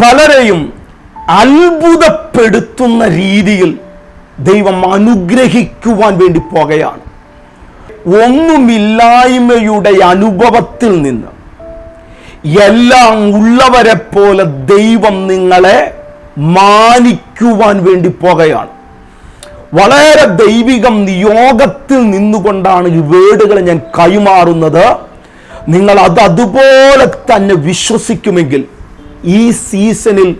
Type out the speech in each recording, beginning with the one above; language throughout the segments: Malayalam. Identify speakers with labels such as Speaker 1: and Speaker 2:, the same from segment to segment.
Speaker 1: പലരെയും അത്ഭുതപ്പെടുത്തുന്ന രീതിയിൽ ദൈവം അനുഗ്രഹിക്കുവാൻ വേണ്ടി പോകുകയാണ്. ഒന്നുമില്ലായ്മയുടെ അനുഭവത്തിൽ നിന്ന് എല്ലാം ഉള്ളവരെ പോലെ ദൈവം നിങ്ങളെ മാനിക്കുവാൻ വേണ്ടി പോകുകയാണ്. വളരെ ദൈവികം നിയോഗത്തിൽ നിന്നുകൊണ്ടാണ് ഈ വേടുകൾ ഞാൻ കൈമാറുന്നത്. നിങ്ങൾ അത് അതുപോലെ തന്നെ വിശ്വസിക്കുമെങ്കിൽ ഈ സീസണിൽ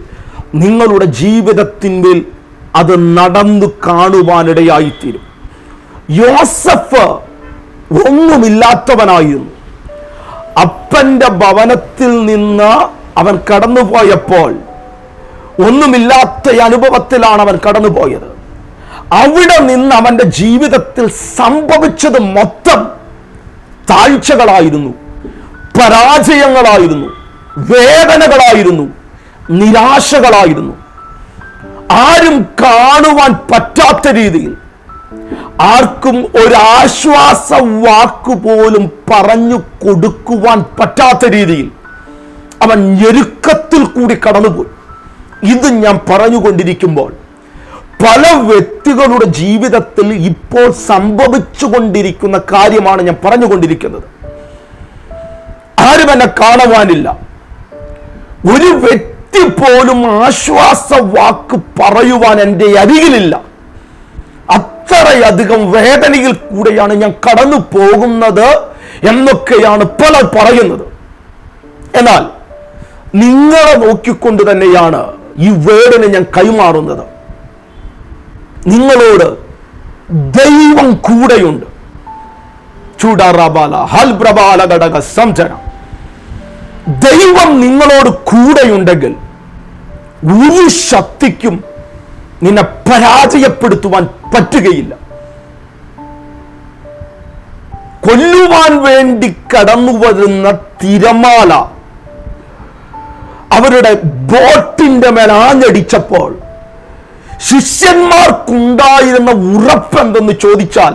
Speaker 1: നിങ്ങളുടെ ജീവിതത്തിന്മേൽ അത് നടന്നു കാണുവാനിടയായിത്തീരും. യോസഫ് ഒന്നുമില്ലാത്തവനായിരുന്നു. അപ്പന്റെ ഭവനത്തിൽ നിന്ന് അവൻ കടന്നുപോയപ്പോൾ ഒന്നുമില്ലാത്ത അനുഭവത്തിലാണ് അവൻ കടന്നുപോയത്. അവിടെ നിന്ന് അവന്റെ ജീവിതത്തിൽ സംഭവിച്ചത് മൊത്തം താഴ്ചകളായിരുന്നു പരാജയങ്ങളായിരുന്നു. വേദനകളായിരുന്നു നിരാശകളായിരുന്നു. ആരും കാണുവാൻ പറ്റാത്ത രീതിയിൽ ആർക്കും ഒരാശ്വാസ വാക്കുപോലും വാക്ക് പറഞ്ഞു കൊടുക്കുവാൻ പറ്റാത്ത രീതിയിൽ അവൻ ഞെരുക്കത്തിൽ കൂടി കടന്നുപോയി. ഇത് ഞാൻ പറഞ്ഞുകൊണ്ടിരിക്കുമ്പോൾ പല വ്യക്തികളുടെ ജീവിതത്തിൽ ഇപ്പോൾ സംഭവിച്ചു കൊണ്ടിരിക്കുന്ന കാര്യമാണ് ഞാൻ പറഞ്ഞുകൊണ്ടിരിക്കുന്നത്. ആരും എന്നെ കാണുവാനില്ല. ഒരു വ്യക്തി പോലും ആശ്വാസ വാക്ക് പറയുവാൻ എന്റെ അരികിലില്ല. അത്രയധികം വേദനയിൽ കൂടെയാണ് ഞാൻ കടന്നു പോകുന്നത് എന്നൊക്കെയാണ് പലർ പറയുന്നത്. എന്നാൽ നിങ്ങളെ നോക്കിക്കൊണ്ട് തന്നെയാണ് ഈ വേർഡിനെ ഞാൻ കൈമാറുന്നത്. നിങ്ങളോട് ദൈവം കൂടെയുണ്ട്. ചൂടാറാബാല ഹൽപ്രബാല ഘടക സംചന ദൈവം നിങ്ങളോട് കൂടെയുണ്ടെങ്കിൽ ഒരു ശക്തിക്കും നിന്നെ പരാജയപ്പെടുത്തുവാൻ പറ്റുകയില്ല. കൊല്ലുവാൻ വേണ്ടി കടന്നു വരുന്ന തിരമാല അവരുടെ ബോട്ടിന്റെ മേൽ ആഞ്ഞടിച്ചപ്പോൾ ശിഷ്യന്മാർക്കുണ്ടായിരുന്ന ഉറപ്പെന്തെന്ന് ചോദിച്ചാൽ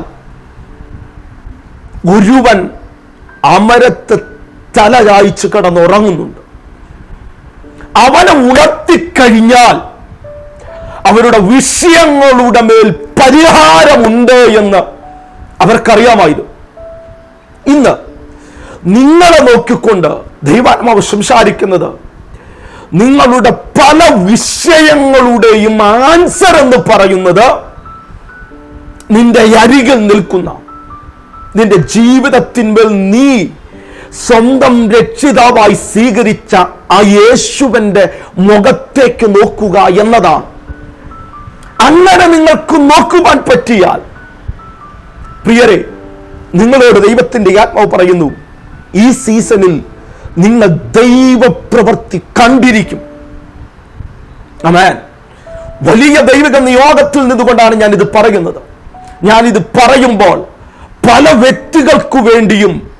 Speaker 1: ഒരുവൻ അമരത്ത് തല ചായ്ച്ച് കിടന്നുറങ്ങുന്നുണ്ട്. അവനെ ഉണർത്തിക്കഴിഞ്ഞാൽ അവരുടെ വിഷയങ്ങളുടെ മേൽ പരിഹാരമുണ്ട് എന്ന് അവർക്കറിയാമായിരുന്നു. ഇന്ന് നിങ്ങളെ നോക്കിക്കൊണ്ട് ദൈവാത്മാവ് സംസാരിക്കുന്നത് നിങ്ങളുടെ പല വിഷയങ്ങളുടെയും ആൻസർ എന്ന് പറയുന്നത് നിന്റെ അരികിൽ നിൽക്കുന്ന നിന്റെ ജീവിതത്തിന്മേൽ നീ സ്വന്തം രക്ഷിതാവായി സ്വീകരിച്ച ആ യേശുവിന്റെ മുഖത്തേക്ക് നോക്കുക എന്നതാണ്. അങ്ങനെ നിങ്ങൾക്ക് നോക്കുവാൻ പറ്റിയാൽ പ്രിയരെ നിങ്ങളോട് ദൈവത്തിന്റെ ആത്മാവ് പറയുന്നു ഈ സീസണിൽ നിങ്ങൾ ദൈവപ്രവൃത്തി കണ്ടിരിക്കും. വലിയ ദൈവിക നിയോഗത്തിൽ നിന്നുകൊണ്ടാണ് ഞാൻ ഇത് പറയുന്നത്. ഞാൻ ഇത് പറയുമ്പോൾ പല വ്യക്തികൾക്കു വേണ്ടിയും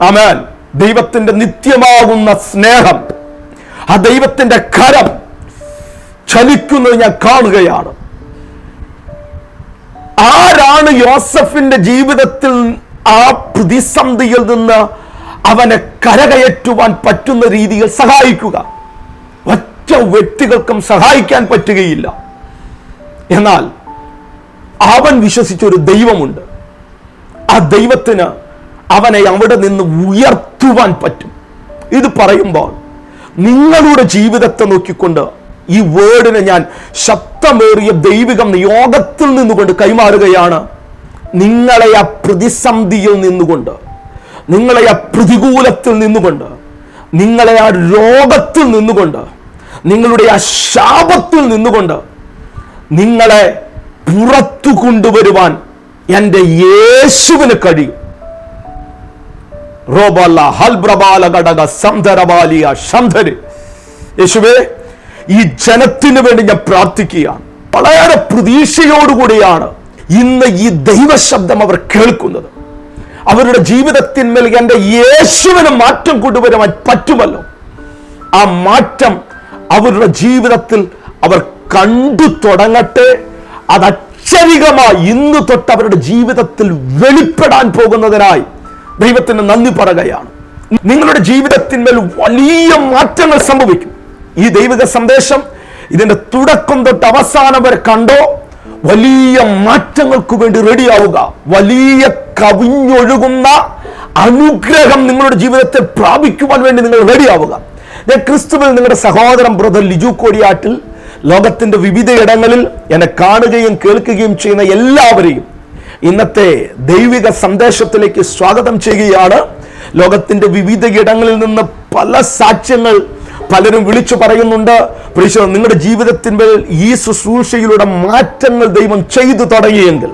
Speaker 1: അമേൻ ദൈവത്തിന്റെ നിത്യമാകുന്ന സ്നേഹം ആ ദൈവത്തിന്റെ കരം ചലിക്കുന്നത് ഞാൻ കാണുകയാണ്. ആരാണ് യോസഫിന്റെ ജീവിതത്തിൽ ആ പ്രതിസന്ധിയിൽ നിന്ന് അവനെ കരകയറ്റുവാൻ പറ്റുന്ന രീതിയിൽ സഹായിക്കുക? ഒറ്റ വ്യക്തികൾക്കും സഹായിക്കാൻ പറ്റുകയില്ല. എന്നാൽ അവൻ വിശ്വസിച്ച ഒരു ദൈവമുണ്ട്. ആ ദൈവത്തിന് അവനെ അവിടെ നിന്ന് ഉയർത്തുവാൻ പറ്റും. ഇത് പറയുമ്പോൾ നിങ്ങളുടെ ജീവിതത്തെ നോക്കിക്കൊണ്ട് ഈ വേർഡിനെ ഞാൻ ശക്തമേറിയ ദൈവികം നിയോഗത്തിൽ നിന്നുകൊണ്ട് കൈമാറുകയാണ്. നിങ്ങളെ ആ പ്രതിസന്ധിയിൽ നിന്നുകൊണ്ട് നിങ്ങളെ ആ പ്രതികൂലത്തിൽ നിന്നുകൊണ്ട് നിങ്ങളെ ആ രോഗത്തിൽ നിന്നുകൊണ്ട് നിങ്ങളുടെ ആ ശാപത്തിൽ നിന്നുകൊണ്ട് നിങ്ങളെ പുറത്തു കൊണ്ടുവരുവാൻ എന്റെ യേശുവിന് കഴിയും. റോബല്ല ഹൽബ്രബാല ഘടക സംധരബാലിയ ശംധര് യേശുവേ ഈ ജനത്തിന് വേണ്ടി ഞാൻ പ്രാർത്ഥിക്കുകയാണ്. വളരെ പ്രതീക്ഷയോടുകൂടിയാണ് ഇന്ന് ഈ ദൈവശബ്ദം അവർ കേൾക്കുന്നത്. അവരുടെ ജീവിതത്തിന്മേൽ എന്റെ യേശുവിന് മാറ്റം കൊണ്ടുവരുവാൻ പറ്റുമല്ലോ. ആ മാറ്റം അവരുടെ ജീവിതത്തിൽ അവർ കണ്ടു തുടങ്ങട്ടെ. അത് അക്ഷരികമായി ഇന്ന് തൊട്ട് അവരുടെ ജീവിതത്തിൽ വെളിപ്പെടാൻ പോകുന്നതിനായി ദൈവത്തിന് നന്ദി പറയുകയാണ്. നിങ്ങളുടെ ജീവിതത്തിന്മേൽ വലിയ മാറ്റങ്ങൾ സംഭവിക്കും. ഈ ദൈവിക സന്ദേശം ഇതിന്റെ തുടക്കം തൊട്ട് അവസാനം വരെ കണ്ടോ? വലിയ മാറ്റങ്ങൾക്ക് വേണ്ടി റെഡിയാവുക. വലിയ കവിഞ്ഞൊഴുകുന്ന അനുഗ്രഹം നിങ്ങളുടെ ജീവിതത്തെ പ്രാപിക്കുവാൻ വേണ്ടി നിങ്ങൾ റെഡിയാവുക. ഞാൻ ക്രിസ്തുവിൽ നിങ്ങളുടെ സഹോദരൻ ബ്രദർ ലിജു കോടിയാട്ടിൽ ലോകത്തിന്റെ വിവിധ ഇടങ്ങളിൽ എന്നെ കാണുകയും കേൾക്കുകയും ചെയ്യുന്ന എല്ലാവരെയും ഇന്നത്തെ ദൈവിക സന്ദേശത്തിലേക്ക് സ്വാഗതം ചെയ്യുകയാണ്. ലോകത്തിന്റെ വിവിധ ഇടങ്ങളിൽ നിന്ന് പല സാക്ഷ്യങ്ങൾ പലരും വിളിച്ചു പറയുന്നുണ്ട്. പ്രീശോ നിങ്ങളുടെ ജീവിതത്തിന്മേൽ ഈ ശുശ്രൂഷയിലൂടെ മാറ്റങ്ങൾ ദൈവം ചെയ്തു തുടങ്ങിയെങ്കിൽ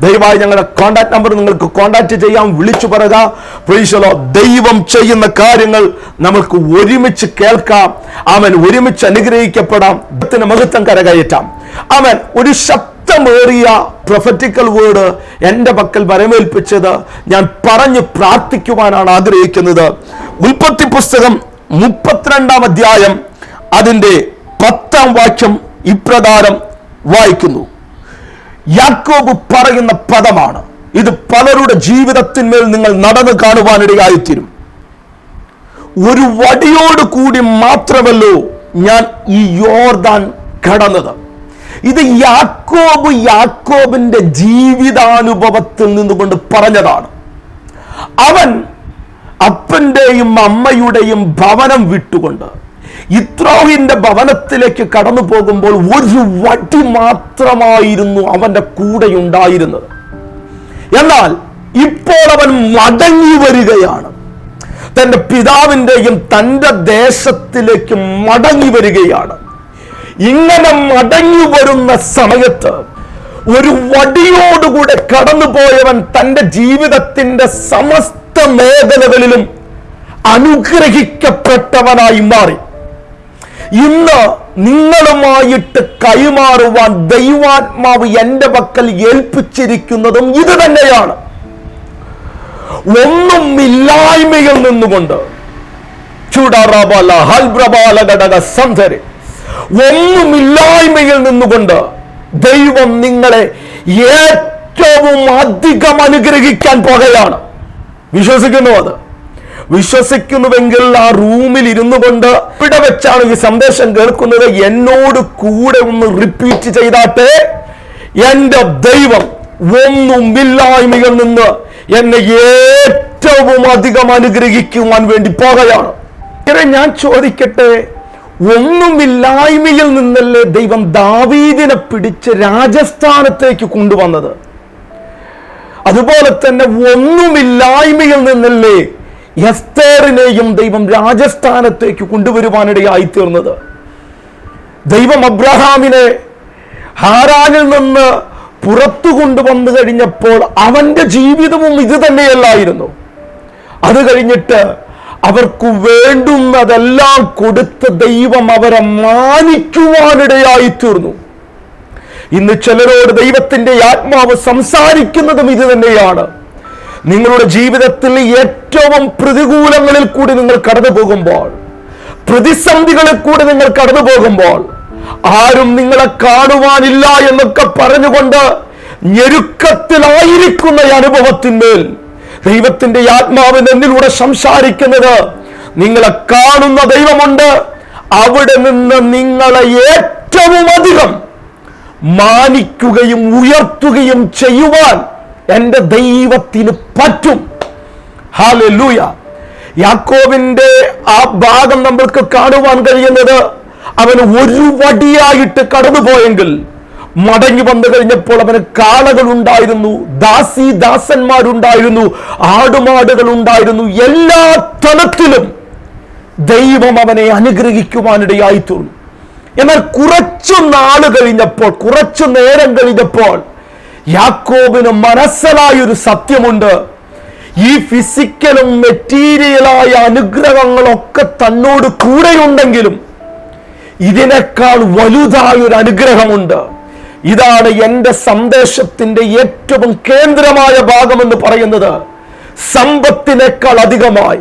Speaker 1: ദയവായി ഞങ്ങളുടെ കോൺടാക്ട് നമ്പർ നിങ്ങൾക്ക് കോൺടാക്ട് ചെയ്യാം വിളിച്ചു പറയുക. ദൈവം ചെയ്യുന്ന കാര്യങ്ങൾ നമുക്ക് ഒരുമിച്ച് കേൾക്കാം. അവൻ ഒരുമിച്ച് അനുഗ്രഹിക്കപ്പെടാം. ദൈവത്തിന് മഹത്വം കരകയറ്റാം. അവൻ ഒരു ശബ്ദമേറിയ പ്രൊഫറ്റിക്കൽ വേർഡ് എന്റെ പക്കൽ വരമേൽപ്പിച്ചത് ഞാൻ പറഞ്ഞു പ്രാർത്ഥിക്കുവാനാണ് ആഗ്രഹിക്കുന്നത്. ഉൽപ്പത്തി പുസ്തകം മുപ്പത്തിരണ്ടാം അധ്യായം അതിന്റെ പത്താം വാക്യം ഇപ്രകാരം വായിക്കുന്നു. യാക്കോബ് പറയുന്ന പദമാണ്. ഇത് പലരുടെ ജീവിതത്തിന്മേൽ നിങ്ങൾ നടന്നു കാണുവാനിടയായിത്തീരും. ഒരു വടിയോട് കൂടി മാത്രമല്ലോ ഞാൻ ഈ യോർദാൻ കടന്നത്. ഇത് യാക്കോബ് യാക്കോബിന്റെ ജീവിതാനുഭവത്തിൽ നിന്നുകൊണ്ട് പറഞ്ഞതാണ്. അവൻ അപ്പന്റെയും അമ്മയുടെയും ഭവനം വിട്ടുകൊണ്ട് ഇത്രോഹിന്റെ ഭവനത്തിലേക്ക് കടന്നു പോകുമ്പോൾ ഒരു വടി മാത്രമായിരുന്നു അവന്റെ കൂടെ ഉണ്ടായിരുന്നത് എന്നാൽ ഇപ്പോൾ അവൻ മടങ്ങി വരികയാണ്. തന്റെ പിതാവിന്റെയും തന്റെ ദേശത്തിലേക്ക് മടങ്ങി വരികയാണ്. ഇങ്ങനെ മടങ്ങി വരുന്ന സമയത്ത് ഒരു വടിയോടുകൂടെ കടന്നുപോയവൻ തന്റെ ജീവിതത്തിന്റെ സമസ്ത മേഖലകളിലും അനുഗ്രഹിക്കപ്പെട്ടവനായി മാറി. ഇന്ന് നിങ്ങളുമായിട്ട് കൈമാറുവാൻ ദൈവാത്മാവ് എന്റെ പക്കൽ ഏൽപ്പിച്ചിരിക്കുന്നതും ഇത് തന്നെയാണ്. ഒന്നും ഇല്ലായ്മയിൽ നിന്നുകൊണ്ട് ചുടറബല ഹൽബ്രബാല ഘടക സന്ധരി ഒന്നുമില്ലായ്മയിൽ നിന്നുകൊണ്ട് ദൈവം നിങ്ങളെ ഏറ്റവും അധികം അനുഗ്രഹിക്കാൻ പോകുകയാണ് വിശ്വസിക്കുന്നു അത്. വിശ്വസിക്കുന്നുവെങ്കിൽ ആ റൂമിൽ ഇരുന്നു കൊണ്ട് ഇവിടെ വെച്ചാണ് ഈ സന്ദേശം കേൾക്കുന്നത്? എന്നോട് കൂടെ ഒന്ന് റിപ്പീറ്റ് ചെയ്താട്ടെ. എന്റെ ദൈവം ഒന്നുമില്ലായ്മയിൽ നിന്ന് എന്നെ ഏറ്റവും അധികം അനുഗ്രഹിക്കുവാൻ വേണ്ടി പോകുകയാണ് ഇങ്ങനെ ഞാൻ ചോദിക്കട്ടെ? ഒന്നുമില്ലായ്മയിൽ നിന്നല്ലേ ദൈവം ദാവീദിനെ പിടിച്ച് രാജസ്ഥാനത്തേക്ക് കൊണ്ടുവന്നത്? അതുപോലെ തന്നെ ഒന്നുമില്ലായ്മയിൽ നിന്നല്ലേ എസ്തേറിനെയും ദൈവം രാജസ്ഥാനത്തേക്ക് കൊണ്ടുവരുവാനിടയായി തീർന്നത്? ദൈവം അബ്രഹാമിനെ ഹാരാനിൽ നിന്ന് പുറത്തു കൊണ്ടുവന്നു കഴിഞ്ഞപ്പോൾ അവന്റെ ജീവിതവും ഇത് തന്നെയല്ലായിരുന്നു. അത് കഴിഞ്ഞിട്ട് അവർക്ക് വേണ്ടുന്നതെല്ലാം കൊടുത്ത ദൈവം അവരെ മാനിക്കുവാനിടയായി തീർന്നു ഇന്ന് ചിലരോട് ദൈവത്തിന്റെ ആത്മാവ് സംസാരിക്കുന്നതും ഇത് തന്നെയാണ്. നിങ്ങളുടെ ജീവിതത്തിൽ ഏറ്റവും പ്രതികൂലങ്ങളിൽ കൂടി നിങ്ങൾ കടന്നു പോകുമ്പോൾ പ്രതിസന്ധികളിൽ കൂടി നിങ്ങൾ കടന്നു പോകുമ്പോൾ ആരും നിങ്ങളെ കാണുവാനില്ല എന്നൊക്കെ പറഞ്ഞുകൊണ്ട് ഞെരുക്കത്തിലായിരിക്കുന്ന അനുഭവത്തിന്മേൽ ദൈവത്തിന്റെ ആത്മാവ് എന്നിലൂടെ സംസാരിക്കുന്നത് നിങ്ങളെ കാണുന്ന ദൈവമുണ്ട്. അവിടെ നിന്ന് നിങ്ങളെ ഏറ്റവും അധികം മാനിക്കുകയും ഉയർത്തുകയും ചെയ്യുവാൻ എന്റെ ദൈവത്തിന് പറ്റും. ഹാലൂയ യാക്കോവിന്റെ ആ ഭാഗം നമ്മൾക്ക് കാണുവാൻ കഴിയുന്നത് അവന് ഒരു വടിയായിട്ട് കടന്നുപോയെങ്കിൽ മടങ്ങി വന്നു കഴിഞ്ഞപ്പോൾ അവന് കാളകൾ ഉണ്ടായിരുന്നു ദാസി ദാസന്മാരുണ്ടായിരുന്നു ആടുമാടുകൾ ഉണ്ടായിരുന്നു എല്ലാ തലത്തിലും ദൈവം അവനെ അനുഗ്രഹിക്കുവാനിടയായി തീർന്നു എന്നാൽ കുറച്ചു നാൾ കഴിഞ്ഞപ്പോൾ കുറച്ചു നേരം കഴിഞ്ഞപ്പോൾ യാക്കോബിന് മനസ്സിലായൊരു സത്യമുണ്ട്. ഈ ഫിസിക്കലും മെറ്റീരിയലായ അനുഗ്രഹങ്ങളൊക്കെ തന്നോട് കൂടെയുണ്ടെങ്കിലും ഇതിനേക്കാൾ വലുതായൊരു അനുഗ്രഹമുണ്ട്. ഇതാണ് എന്റെ സന്ദേശത്തിന്റെ ഏറ്റവും കേന്ദ്രമായ ഭാഗമെന്ന് പറയുന്നത്. സമ്പത്തിനേക്കാൾ അധികമായി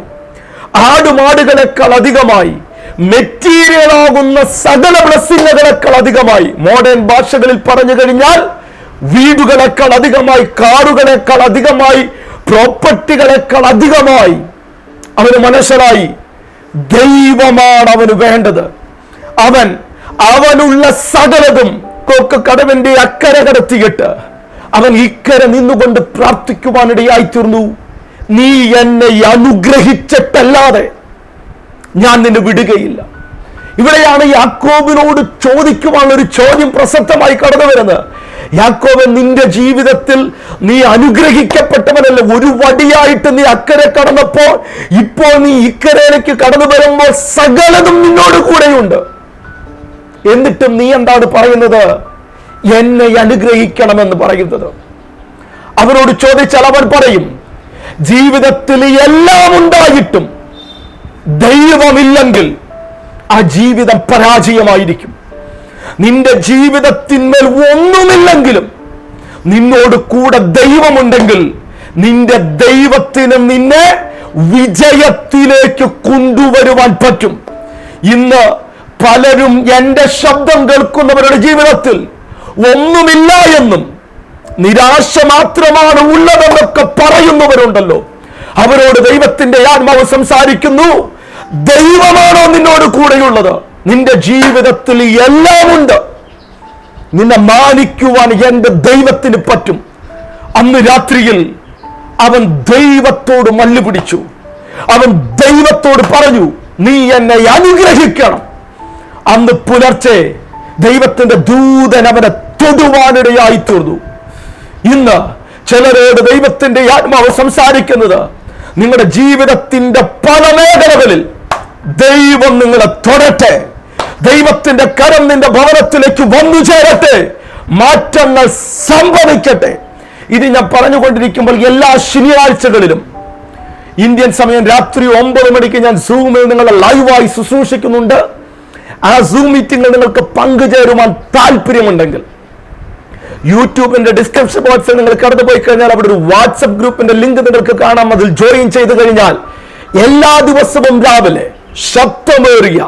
Speaker 1: ആടുമാടുകളെക്കാൾ അധികമായി മെറ്റീരിയൽ ആകുന്ന സകല ബ്ലസ്സിങ്ങുകളെക്കാൾ അധികമായി. മോഡേൺ ഭാഷകളിൽ പറഞ്ഞു കഴിഞ്ഞാൽ വീടുകളെക്കാൾ അധികമായി കാറുകളെക്കാൾ അധികമായി പ്രോപ്പർട്ടികളെക്കാൾ അധികമായി അവന് മനസ്സിലായി. ദൈവമാണ് അവന് വേണ്ടത്. അവൻ അവനുള്ള സകലതും കൊക്ക് കടവന്റെ അക്കരെ കടത്തിയിട്ട് അവൻ ഇക്കരെ നിന്നുകൊണ്ട് പ്രാർത്ഥിക്കുവാനിടയായി തീർന്നു നീ എന്നെ അനുഗ്രഹിച്ചിട്ടല്ലാതെ ഞാൻ നിന്നെ വിടുകയില്ല. ഇവിടെയാണ് യാക്കോബിനോട് ചോദിക്കുവാനുള്ള ഒരു ചോദ്യം പ്രസക്തമായി കടന്നു വരുന്നത്. യാക്കോബ് നിന്റെ ജീവിതത്തിൽ നീ അനുഗ്രഹിക്കപ്പെട്ടവനല്ല. ഒരു വടിയായിട്ട് നീ അക്കരെ കടന്നപ്പോൾ ഇപ്പോൾ നീ ഇക്കരയിലേക്ക് കടന്നു വരുമ്പോൾ സകലതും നിന്നോട് കൂടെയുണ്ട്. എന്നിട്ടും നീ എന്താണ് പറയുന്നത്? എന്നെ അനുഗ്രഹിക്കണമെന്ന് പറയുന്നത്. അവരോട് ചോദിച്ചാൽ അവൻ പറയും ജീവിതത്തിൽ എല്ലാം ഉണ്ടായിട്ടും ദൈവമില്ലെങ്കിൽ ആ ജീവിതം പരാജയമായിരിക്കും. നിന്റെ ജീവിതത്തിന്മേൽ ഒന്നുമില്ലെങ്കിലും നിന്നോട് കൂടെ ദൈവമുണ്ടെങ്കിൽ നിന്റെ ദൈവത്തിന് നിന്നെ വിജയത്തിലേക്ക് കൊണ്ടുവരുവാൻ പറ്റും. ഇന്ന് പലരും എന്റെ ശബ്ദം കേൾക്കുന്നവരുടെ ജീവിതത്തിൽ ഒന്നുമില്ല എന്നും നിരാശ മാത്രമാണ് ഉള്ളതെന്നൊക്കെ പറയുന്നവരുണ്ടല്ലോ. അവരോട് ദൈവത്തിന്റെ ആത്മാവ് സംസാരിക്കുന്നു. ദൈവമാണോ നിന്നോട് കൂടെയുള്ളത്? നിന്റെ ജീവിതത്തിൽ എല്ലാമുണ്ട് നിന്നെ മാനിക്കുവാൻ എന്റെ ദൈവത്തിന് പറ്റും. അന്ന് രാത്രിയിൽ അവൻ ദൈവത്തോട് മല്ലുപിടിച്ചു അവൻ ദൈവത്തോട് പറഞ്ഞു നീ എന്നെ അനുഗ്രഹിക്കണം. അന്ന് പുലർച്ചെ ദൈവത്തിന്റെ ദൂതൻ അവനെ തൊടുവാനിടയായി തീർന്നു. ഇന്ന് ചിലരോട് ദൈവത്തിന്റെ ആത്മാവ് സംസാരിക്കുന്നത് നിങ്ങളുടെ ജീവിതത്തിന്റെ പല മേഖലകളിൽ ദൈവം നിങ്ങളെ തൊടട്ടെ. ദൈവത്തിന്റെ കരം നിന്റെ ഭവനത്തിലേക്ക് വന്നു ചേരട്ടെ. മാറ്റങ്ങൾ സംഭവിക്കട്ടെ. ഇത് ഞാൻ പറഞ്ഞുകൊണ്ടിരിക്കുമ്പോൾ എല്ലാ ശനിയാഴ്ചകളിലും ഇന്ത്യൻ സമയം രാത്രി ഒമ്പത് മണിക്ക് ഞാൻ സൂമിൽ നിങ്ങളെ ലൈവായി ശുശ്രൂഷിക്കുന്നുണ്ട്. ആ സൂം മീറ്റിംഗിൽ നിങ്ങൾക്ക് പങ്കുചേരുവാൻ താല്പര്യമുണ്ടെങ്കിൽ യൂട്യൂബിന്റെ ഡിസ്ക്രിപ്ഷൻ ബോക്സിൽ നിങ്ങൾ കടന്നു പോയി കഴിഞ്ഞാൽ അവിടെ ഒരു വാട്സപ്പ് ഗ്രൂപ്പിന്റെ ലിങ്ക് നിങ്ങൾക്ക് കാണാം. അതിൽ ജോയിൻ ചെയ്ത് കഴിഞ്ഞാൽ എല്ലാ ദിവസവും രാവിലെ ശബ്ദമേറിയ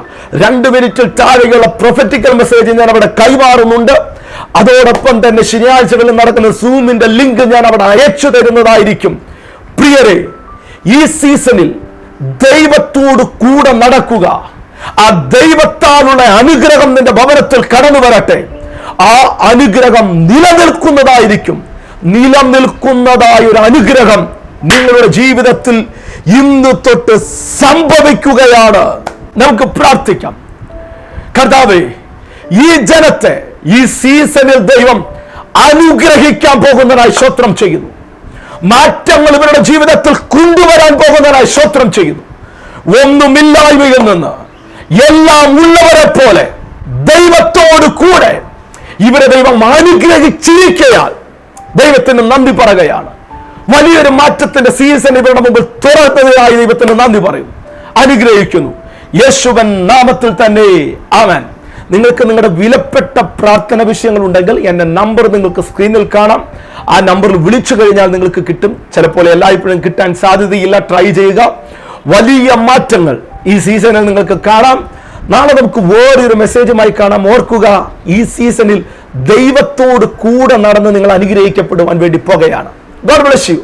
Speaker 1: രണ്ട് മിനിറ്റിൽ താഴെയുള്ള പ്രൊഫറ്റിക്കൽ മെസ്സേജ് ഞാൻ അവിടെ കൈമാറുന്നുണ്ട്. അതോടൊപ്പം തന്നെ ശനിയാഴ്ചകളിൽ നടക്കുന്ന സൂമിന്റെ ലിങ്ക് ഞാൻ അവിടെ അയച്ചു തരുന്നതായിരിക്കും. പ്രിയരെ ഈ സീസണിൽ ദൈവത്തോട് കൂടെ നടക്കുക. ആ ദൈവത്താലുള്ള അനുഗ്രഹം നിന്റെ ഭവനത്തിൽ കടന്നു വരട്ടെ. ആ അനുഗ്രഹം നിലനിൽക്കുന്നതായിരിക്കും. നിലനിൽക്കുന്നതായ ഒരു അനുഗ്രഹം നിങ്ങളുടെ ജീവിതത്തിൽ ഇന്ന് തൊട്ട് സംഭവിക്കുകയാണ്. നമുക്ക് പ്രാർത്ഥിക്കാം. കർത്താവേ ഈ ജനത്തെ ഈ സീസണിൽ ദൈവം അനുഗ്രഹിക്കാൻ പോകുന്നതായി സ്വത്രം ചെയ്യുന്നു. മാറ്റങ്ങൾ ഇവരുടെ ജീവിതത്തിൽ കൊണ്ടുവരാൻ പോകുന്നതായി സ്വത്രം ചെയ്യുന്നു. ഒന്നുമില്ലായ്മയിൽ നിന്ന് എല്ലാം ഉള്ളവരെ പോലെ ദൈവത്തോട് കൂടെ ഇവരെ ദൈവം അനുഗ്രഹിച്ചിരിക്കയാൽ ദൈവത്തിന് നന്ദി പറയുകയാണ്. വലിയൊരു മാറ്റത്തിന്റെ സീസൺ ഇവരുടെ മുമ്പിൽ തുറന്നതിനായി ദൈവത്തിന് നന്ദി പറയും. അനുഗ്രഹിക്കുന്നു. യേശുവൻ നാമത്തിൽ തന്നെ. ആമൻ. നിങ്ങൾക്ക് നിങ്ങളുടെ വിലപ്പെട്ട പ്രാർത്ഥന വിഷയങ്ങൾ ഉണ്ടെങ്കിൽ എന്റെ നമ്പർ നിങ്ങൾക്ക് സ്ക്രീനിൽ കാണാം. ആ നമ്പറിൽ വിളിച്ചു കഴിഞ്ഞാൽ നിങ്ങൾക്ക് കിട്ടും. ചിലപ്പോൾ എല്ലായ്പ്പോഴും കിട്ടാൻ സാധ്യതയില്ല. ട്രൈ ചെയ്യുക. വലിയ മാറ്റങ്ങൾ ഈ സീസണിൽ നിങ്ങൾക്ക് കാണാം. നാളെ നമുക്ക് വേറൊരു മെസ്സേജുമായി കാണാം. ഓർക്കുക ഈ സീസണിൽ ദൈവത്തോട് കൂടെ നടന്ന് നിങ്ങൾ അനുഗ്രഹിക്കപ്പെടുവാൻ വേണ്ടി പോകുകയാണ്. God bless you.